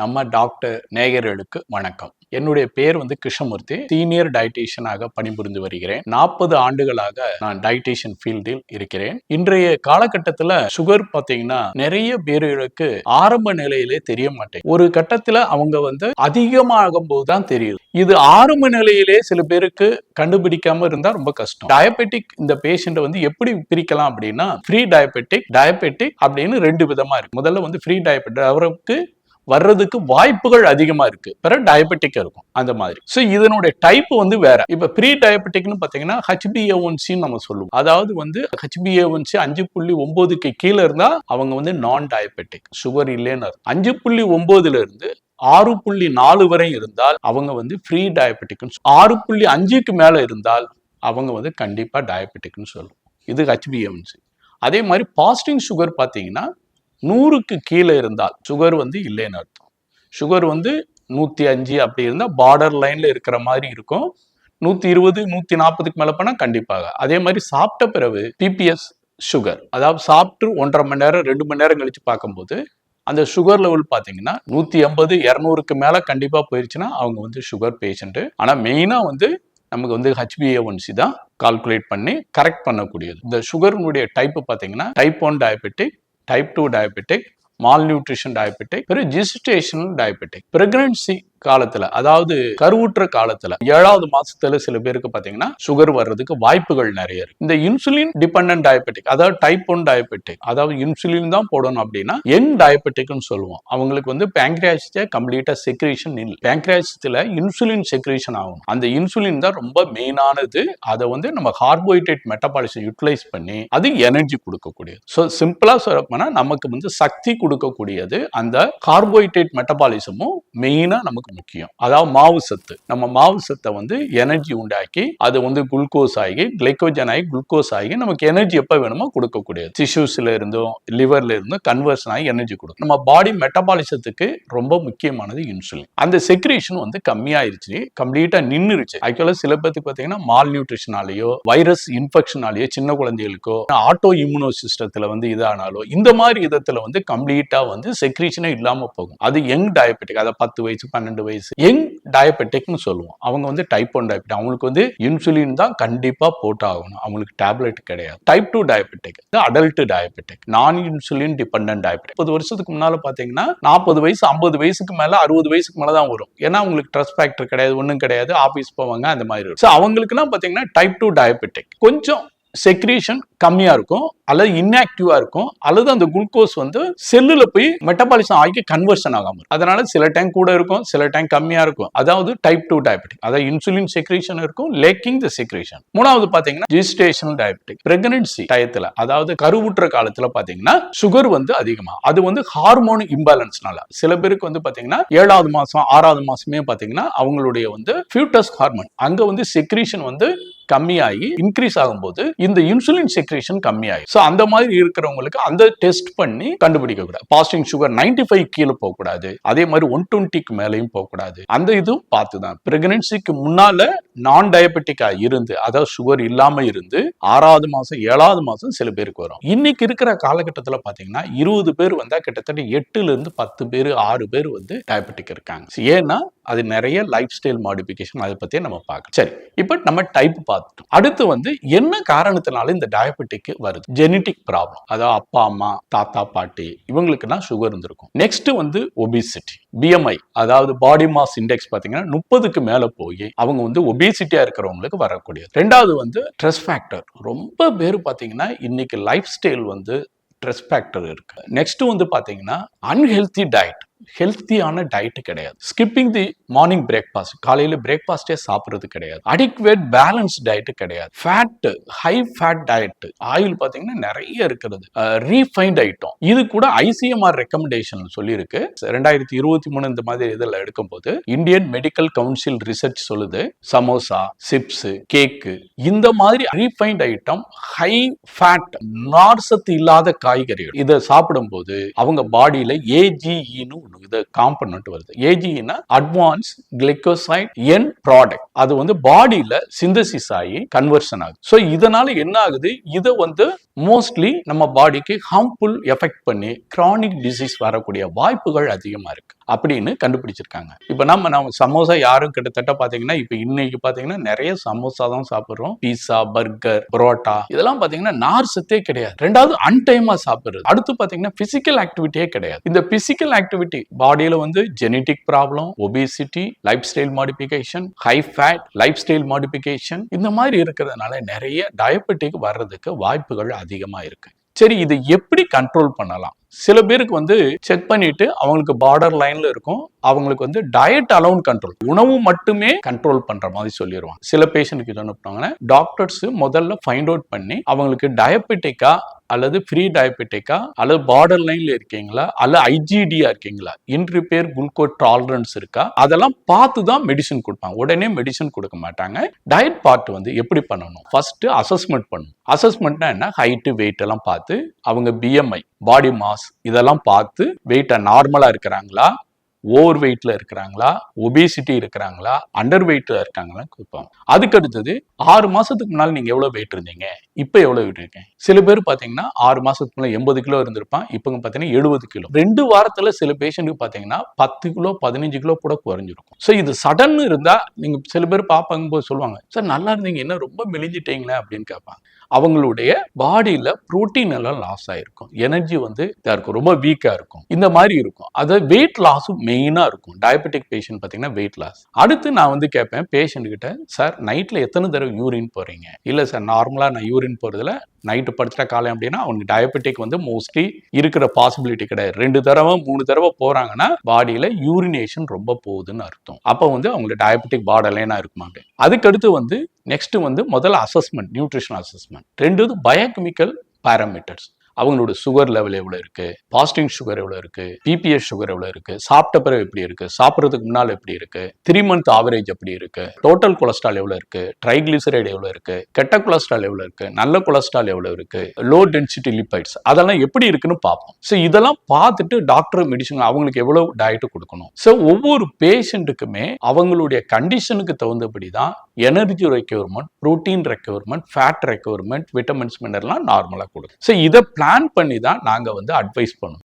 நம்ம டாக்டர் நேயர்களுக்கு வணக்கம். என்னுடைய பேர் வந்து கிருஷ்ணமூர்த்தி. சீனியர் டயட்டீஷியனாக பணிபுரிந்து வருகிறேன். நாற்பது ஆண்டுகளாக நான் டயட்டீஷியன் ஃபீல்டில் இருக்கிறேன். இன்றைய காலகட்டத்தில் சுகர் பார்த்தீங்கன்னா நிறைய பேர்களுக்கு ஆரம்ப நிலையிலே தெரிய மாட்டேங்குது ஒரு கட்டத்தில் அவங்க வந்து அதிகமாகும் போது தான் தெரியுது இது ஆரம்ப நிலையிலே சில பேருக்கு கண்டுபிடிக்காம இருந்தால் ரொம்ப கஷ்டம். டயபெட்டிக் இந்த பேஷண்ட்டை வந்து எப்படி பிரிக்கலாம் அப்படின்னா ஃப்ரீ டயபெட்டிக் டயபெட்டிக் அப்படின்னு ரெண்டு விதமா இருக்கு. முதல்ல வந்து ஃப்ரீ டயபெட்டிக் அவருக்கு வர்றதுக்கு வாய்ப்புகள் அதிகமா இருக்கு. பிற டயபெட்டிக் இருக்கும். அந்த மாதிரி. ஸோ இதனுடைய டைப் வந்து வேற. இப்ப ப்ரீ டயபெட்டிக்னு பாத்தீங்கன்னா ஹெச்பிஏஒன்சின்னு நம்ம சொல்லுவோம். அதாவது வந்து ஹெச்பிஏஒன்சி அஞ்சு புள்ளி ஒன்பதுக்கு கீழே இருந்தா அவங்க வந்து நான் டயபெட்டிக் சுகர் இல்லைன்னு அஞ்சு புள்ளி ஒன்பதுல இருந்து ஆறு புள்ளி நாலு வரை இருந்தால் அவங்க வந்து ஃப்ரீ டயபெட்டிக்னு ஆறு புள்ளி அஞ்சுக்கு மேல இருந்தால் அவங்க வந்து கண்டிப்பா டயபெட்டிக்னு சொல்லுவோம். இது ஹெச்பிஏஒன்சி அதே மாதிரி பாஸ்டிங் சுகர் பார்த்தீங்கன்னா நூறுக்கு கீழே இருந்தால் சுகர் வந்து இல்லைன்னு அர்த்தம். சுகர் வந்து நூற்றி அஞ்சு அப்படி இருந்தால் பார்டர் லைனில் இருக்கிற மாதிரி இருக்கும். நூற்றி இருபது நூற்றி நாற்பதுக்கு மேலே போனால் கண்டிப்பாக. அதே மாதிரி சாப்பிட்ட பிறகு பிபிஎஸ் சுகர் அதாவது சாப்பிட்டு ஒன்றரை மணி நேரம் ரெண்டு மணி நேரம் கழிச்சு பார்க்கும்போது அந்த சுகர் லெவல் பார்த்தீங்கன்னா நூற்றி ஐம்பது இரநூறுக்கு மேலே கண்டிப்பாக போயிடுச்சுன்னா அவங்க வந்து சுகர் பேஷண்ட்டு ஆனால் மெயினாக வந்து நமக்கு வந்து ஹெச்பிஏஒன்சி தான் கால்குலேட் பண்ணி கரெக்ட் பண்ணக்கூடியது. இந்த சுகருடைய டைப்பு பார்த்தீங்கன்னா type one diabetic type two diabetic malnutrition diabetic பிறகு ஜிஸ்டேஷனல் டயபெட்டிக் பிரெக்னன்சி காலத்துல அதாவது கருவுற்ற காலத்துல ஏழாவது மாசத்துல சில பேருக்கு பாத்தீங்கன்னா சுகர் வர்றதுக்கு வாய்ப்புகள் நிறைய இருக்கு. இந்த இன்சுலின் டிபெண்டன்ட் டயபெட்டிக் அதாவது டைப் ஒன் டயபெட்டிக் அதாவது இன்சுலின் தான் போடணும் அப்படின்னா யங் டயபெட்டிக்னு சொல்லுவோம். அவங்களுக்கு வந்து பேங்க்ரியாசிட்ட கம்ப்ளீட்டா செக்ரேஷன் இல்லை. பேங்க்ரியாசில இன்சுலின் செக்ரேஷன் ஆகும் அந்த இன்சுலின் தான் ரொம்ப மெயினானது அதை வந்து நம்ம கார்போஹைட்ரேட் மெட்டபாலிசம் யூட்டிலைஸ் பண்ணி அது எனர்ஜி கொடுக்கக்கூடியது. ஸோ சிம்பிளா சொல்லப்போனா நமக்கு வந்து சக்தி கொடுக்கக்கூடியது அந்த கார்போஹைட்ரேட் மெட்டபாலிசமும் மெயினா நமக்கு முக்கியம். அதாவது மாவு சத்து. நம்ம மாவு சத்தை வந்து எனர்ஜி உண்டாக்கி அது வந்து குளுக்கோஸ் ஆகி கிளைக்கோஜன் ஆகி குளுக்கோஸ் ஆகி நமக்கு எனர்ஜி எப்போ வேணுமோ கொடுக்கக்கூடியது. டிஷ்யூஸ்ல இருந்தும் லிவர்ல இருந்தும் கன்வர்ஷன் ஆகி எனர்ஜி கொடுக்கும். நம்ம பாடி மெட்டபாலிசத்துக்கு ரொம்ப முக்கியமானது இன்சுலின் அந்த செக்ரேஷன் வந்து கம்மியாயிருச்சு. கம்ப்ளீட்டா நின்றுருச்சு. ஆக்சுவலா சில பேத்துக்கு பார்த்தீங்கன்னா மால் நியூட்ரிஷனாலேயோ வைரஸ் இன்ஃபெக்ஷனாலேயோ சின்ன குழந்தைகளுக்கோ ஆட்டோ இம்யூனோ சிஸ்டத்துல வந்து இதானாலோ இந்த மாதிரி விதத்துல வந்து கம்ப்ளீட்டா வந்து செக்ரேஷனே இல்லாம போகும். அது யங் டயபெட்டிக் அதை பத்து வயசு பன்னெண்டு வயசு. யங் டயபெட்டிக்னு சொல்லுவோம். அவங்க வந்து டைப் ஒன் டயபெட்டிக் அவங்களுக்கு வந்து இன்சுலின் தான் கண்டிப்பா போட்டாகணும். அவங்களுக்கு டேப்லெட் கிடையாது. Type two diabetic adult diabetic non insulin dependent diabetic முப்பது வருஷத்துக்கு முன்னால பாத்தீங்கன்னா நாற்பது வயசு ஐம்பது வயசுக்கு மேல அறுபது வயசுக்கு மேலே தான் வரும். ஏன்னா அவங்களுக்கு ட்ரஸ் ஃபேக்டர் கிடையாது ஒன்றும் கிடையாது ஆஃபீஸ் போவாங்க அந்த மாதிரி இருக்கும் ஸோ அவங்களுக்குலாம் பாத்தீங்கன்னா டைப் டூ டயபெட்டிக் கொஞ்சம் செக்ரீஷன் கம்மியா இருக்கும் அல்லது இன்ஆக்டிவா இருக்கும் அல்லது அந்த குளுக்கோஸ் வந்து செல்லுல போய் மெட்டபாலிசம் ஆகி கன்வர்ஷன் ஆகாம அதனால சில டைம் கூட இருக்கும் சில டைம் கம்மியா இருக்கும். அதாவது டைப் டூ டயபெட்டிக் அதாவது இன்சுலின் செக்ரேஷன் இருக்கும் லேக்கிங் த செக்ரேஷன் மூணாவது பாத்தீங்கன்னா ஜிஸ்டேஷனல் டயபெட்டிக் பிரெக்னன்சி டயத்துல அதாவது கருவுற்ற காலத்துல பாத்தீங்கன்னா சுகர் வந்து அதிகமா. அது வந்து ஹார்மோன் இம்பேலன்ஸ்னால சில பேருக்கு வந்து பாத்தீங்கன்னா ஏழாவது மாசம் ஆறாவது மாசமே பாத்தீங்கன்னா அவங்களுடைய வந்து ஃபியூட்டஸ் ஹார்மோன் அங்க வந்து செக்ரேஷன் வந்து கம்மியாகி இன்க்ரீஸ் ஆகும்போது இந்த இன்சுலின் செக்ரேஷன் கம்மியாகும் ஸோ அந்த மாதிரி இருக்கிறவங்களுக்கு அந்த டெஸ்ட் பண்ணி கண்டுபிடிக்க கூடாது. பாஸ்டிங் சுகர் 95 ஃபைவ் கீழே போகக்கூடாது. அதே மாதிரி ஒன் டுவெண்ட்டிக்கு மேலேயும் போகக்கூடாது. அந்த இதுவும் பார்த்து தான் பிரெக்னன்சிக்கு முன்னால நான் டயபெட்டிக்கா இருந்து அதாவது சுகர் இல்லாம இருந்து ஆறாவது மாசம் ஏழாவது மாசம் சில பேருக்கு வரும். இன்னைக்கு இருக்கிற காலகட்டத்தில் பார்த்தீங்கன்னா இருபது பேர் வந்தா கிட்டத்தட்ட எட்டுல இருந்து பத்து பேர் ஆறு பேர் வந்து டயபெட்டிக் இருக்காங்க. ஏன்னா அது நிறைய லைஃப் ஸ்டைல் மாடிஃபிகேஷன் அதை பத்தியே நம்ம பார்க்கலாம் சரி இப்போ நம்ம டைப் பார்த்துட்டோம் அடுத்து வந்து என்ன காரணத்தினால இந்த டயபெட்டிக் வருது? ஜெனட்டிக் ப்ராப்ளம் அதாவது அப்பா அம்மா தாத்தா பாட்டி இவங்களுக்குலாம் சுகர் இருந்திருக்கும். நெக்ஸ்ட் வந்து ஒபிசிட்டி பிஎம்ஐ அதாவது பாடி மாஸ் இண்டெக்ஸ் பார்த்தீங்கன்னா முப்பதுக்கு மேலே போய் அவங்க வந்து ஒபேசிட்டியாக இருக்கிறவங்களுக்கு வரக்கூடியது. ரெண்டாவது வந்து ஸ்ட்ரெஸ் ஃபேக்டர் ரொம்ப பேர் பார்த்தீங்கன்னா இன்னைக்கு லைஃப் ஸ்டைல் வந்து ஸ்ட்ரெஸ் ஃபேக்டர் இருக்கு. நெக்ஸ்ட் வந்து பார்த்தீங்கன்னா அன்ஹெல்தி டயட் ஹெல்த்தியான டயட் கிடையாது. ஸ்கிப்பிங் தி மார்னிங் பிரேக்ஃபாஸ்ட் காலையில பிரேக்ஃபாஸ்டே சாப்பிட்றது கிடையாது. அடிக்வேட் பேலன்ஸ் டயட் கிடையாது. Fat high fat diet oil பார்த்தீங்கன்னா நிறைய இருக்கிறது. ரீஃபைண்ட் ஐட்டம் இது கூட ஐசிஎம்ஆர் ரெக்கமெண்டேஷன் சொல்லியிருக்கு. ரெண்டாயிரத்தி இருபத்தி மூணு இந்த மாதிரி இதில் எடுக்கும்போது இந்தியன் மெடிக்கல் கவுன்சில் ரிசர்ச் சொல்லுது. சமோசா சிப்ஸ் கேக்கு இந்த மாதிரி ரீஃபைண்ட் ஐட்டம் ஹை ஃபேட் நார்சத்து இல்லாத காய்கறிகள். இதை சாப்பிடும்போது அவங்க பாடியில ஏஜிஇன்னு இது காம்பனண்ட் வருது. ஏஜினா அட்வான்ஸ் கிளைக்கோசைட் என் ப்ராடக்ட் அது வந்து பாடியில சிந்தசிஸ் ஆகி கன்வர்ஷன் ஆகுது. ஸோ இதனால என்ன ஆகுது? இதை வந்து மோஸ்ட்லி நம்ம பாடிக்கு ஹார்ம்ஃபுல் எஃபெக்ட் பண்ணி கிரானிக் டிசீஸ் வரக்கூடிய வாய்ப்புகள் அதிகமாக இருக்கு. அப்படின்னு கண்டுபிடிச்சிருக்காங்க. இப்போ நம்ம நம்ம சமோசா யாரும் கிட்டத்தட்ட பார்த்தீங்கன்னா இப்போ இன்னைக்கு பார்த்தீங்கன்னா நிறைய சமோசா தான் சாப்பிட்றோம். பீஸா பர்கர் புரோட்டா இதெல்லாம் பார்த்தீங்கன்னா நார் சத்தே கிடையாது. ரெண்டாவது அன்டைமாக சாப்பிட்றது. அடுத்து பார்த்தீங்கன்னா பிசிக்கல் ஆக்டிவிட்டியே கிடையாது. இந்த பிசிக்கல் ஆக்டிவிட்டி பாடியில் வந்து genetic problem obesity lifestyle modification high fat lifestyle modification இந்த மாதிரி இருக்கிறதுனால நிறைய டயபெட்டிக் வர்றதுக்கு வாய்ப்புகள் அதிகமாக இருக்கு. சரி இது எப்படி கண்ட்ரோல் பண்ணலாம்? சில பேருக்கு வந்து செக் பண்ணிட்டு அவங்களுக்கு பார்டர் லைன்ல இருக்கும். அவங்களுக்கு வந்து டயட் அலவுன் கண்ட்ரோல் உணவு மட்டுமே கண்ட்ரோல் பண்ற மாதிரி சொல்லிடுவாங்க சில பேஷண்ட்டுக்கு என்ன பண்ணுவாங்கன்னா டாக்டர்ஸ் முதல்ல ஃபைண்ட் அவுட் பண்ணி அவங்களுக்கு டயபெட்டிக்கா அல்லது ஃப்ரீ டயபெட்டிக்கா அல்லது பார்டர் லைன்ல இருக்கீங்களா? அல்லது ஐஜிடியா இருக்கீங்களா? இன்று பேர் குளுக்கோ டாலரன்ஸ் இருக்கா? அதெல்லாம் பார்த்து தான் மெடிசன் கொடுப்பாங்க. உடனே மெடிசன் கொடுக்க மாட்டாங்க. டயட் பார்ட் வந்து எப்படி பண்ணணும்? ஃபர்ஸ்ட் அசஸ்மெண்ட் பண்ணணும். அசஸ்மெண்ட்னா என்ன? ஹைட்டு வெயிட் எல்லாம் பார்த்து அவங்க பிஎம்ஐ பாடி மாஸ் இதெல்லாம் பார்த்து வெயிட்டை நார்மலா இருக்கிறாங்களா? ஓவர் வெயிட்ல இருக்கிறாங்களா? ஒபேசிட்டி இருக்கிறாங்களா? அண்டர் வெயிட்ல இருக்காங்களா கேட்பாங்க. அதுக்கு அடுத்தது ஆறு மாசத்துக்கு முன்னால் நீங்க எவ்வளவு வெயிட் இருந்தீங்க? இப்ப எவ்வளவு வெயிட் இருக்கேன் சில பேர் பாத்தீங்கன்னா ஆறு மாசத்துக்கு முன்னால எண்பது கிலோ இருந்திருப்பான் இப்போ பாத்தீங்கன்னா எழுபது கிலோ. ரெண்டு வாரத்துல சில பேஷண்ட்டுக்கு பாத்தீங்கன்னா பத்து கிலோ பதினஞ்சு கிலோ கூட குறைஞ்சிருக்கும். ஸோ இது சடன் இருந்தா நீங்க சில பேர் பார்ப்பாங்க போது சொல்லுவாங்க சார் நல்லா இருந்தீங்க என்ன ரொம்ப மெலிஞ்சிட்டீங்களே? அப்படின்னு கேட்பாங்க. அவங்களுடைய பாடியில புரோட்டீன் எல்லாம் லாஸ் ஆயிருக்கும். எனர்ஜி வந்து இருக்கும். ரொம்ப வீக்கா இருக்கும். இந்த மாதிரி இருக்கும். அது வெயிட் லாஸும் மெயினா இருக்கும். டயபெட்டிக் பேஷண்ட் பாத்தீங்கன்னா வெயிட் லாஸ் அடுத்து நான் வந்து கேட்பேன் பேஷண்ட் கிட்ட சார் நைட்ல எத்தனை தடவை யூரின் போறீங்க இல்ல சார் நார்மலா நான் யூரின் போறதுல நைட்டு படுத்துட்டா காலம் அப்படின்னா அவனுக்கு டயபெட்டிக் வந்து மோஸ்ட்லி இருக்கிற பாசிபிலிட்டி கிடையாது. ரெண்டு தடவை மூணு தடவை போறாங்கன்னா பாடியில யூரினேஷன் ரொம்ப போகுதுன்னு அர்த்தம். அப்போ வந்து அவங்களுக்கு டயபெட்டிக் பாடலைனா இருக்குமாங்க அதுக்கடுத்து வந்து நெக்ஸ்ட் வந்து முதல்ல அசஸ்மெண்ட் நியூட்ரிஷன் அசஸ்மெண்ட் ரெண்டு பயோகெமிக்கல் பாராமீட்டர்ஸ் அவங்களோட சுகர் லெவல் எவ்வளோ இருக்குது பாஸ்டிங் சுகர் எவ்வளோ இருக்குது பிபிஎஸ் சுகர் எவ்வளோ இருக்குது சாப்பிட்ட பிறகு எப்படி இருக்குது சாப்பிட்றதுக்கு முன்னால் எப்படி இருக்குது த்ரீ மந்த் ஆவரேஜ் எப்படி இருக்குது டோட்டல் கொலஸ்ட்ரால் எவ்வளோ இருக்குது ட்ரைக்ளிசரைடு எவ்வளோ இருக்குது கெட்ட கொலஸ்ட்ரால் எவ்வளோ இருக்குது நல்ல கொலஸ்ட்ரால் எவ்வளோ இருக்குது லோ டென்சிட்டி லிப்பைட்ஸ் அதெல்லாம் எப்படி இருக்குன்னு பார்ப்போம். ஸோ இதெல்லாம் பார்த்துட்டு டாக்டர் மெடிசன் அவங்களுக்கு எவ்வளோ டயட்டு கொடுக்கணும்? ஸோ ஒவ்வொரு பேஷண்ட்டுக்குமே அவங்களுடைய கண்டிஷனுக்கு தகுந்தபடி தான் energy requirement protein requirement fat requirement vitamins மினரல்லாம் நார்மலாக கொடுக்கும் ஸோ இதை பிளான் பண்ணி தான் நாங்கள் வந்து அட்வைஸ் பண்ணுவோம்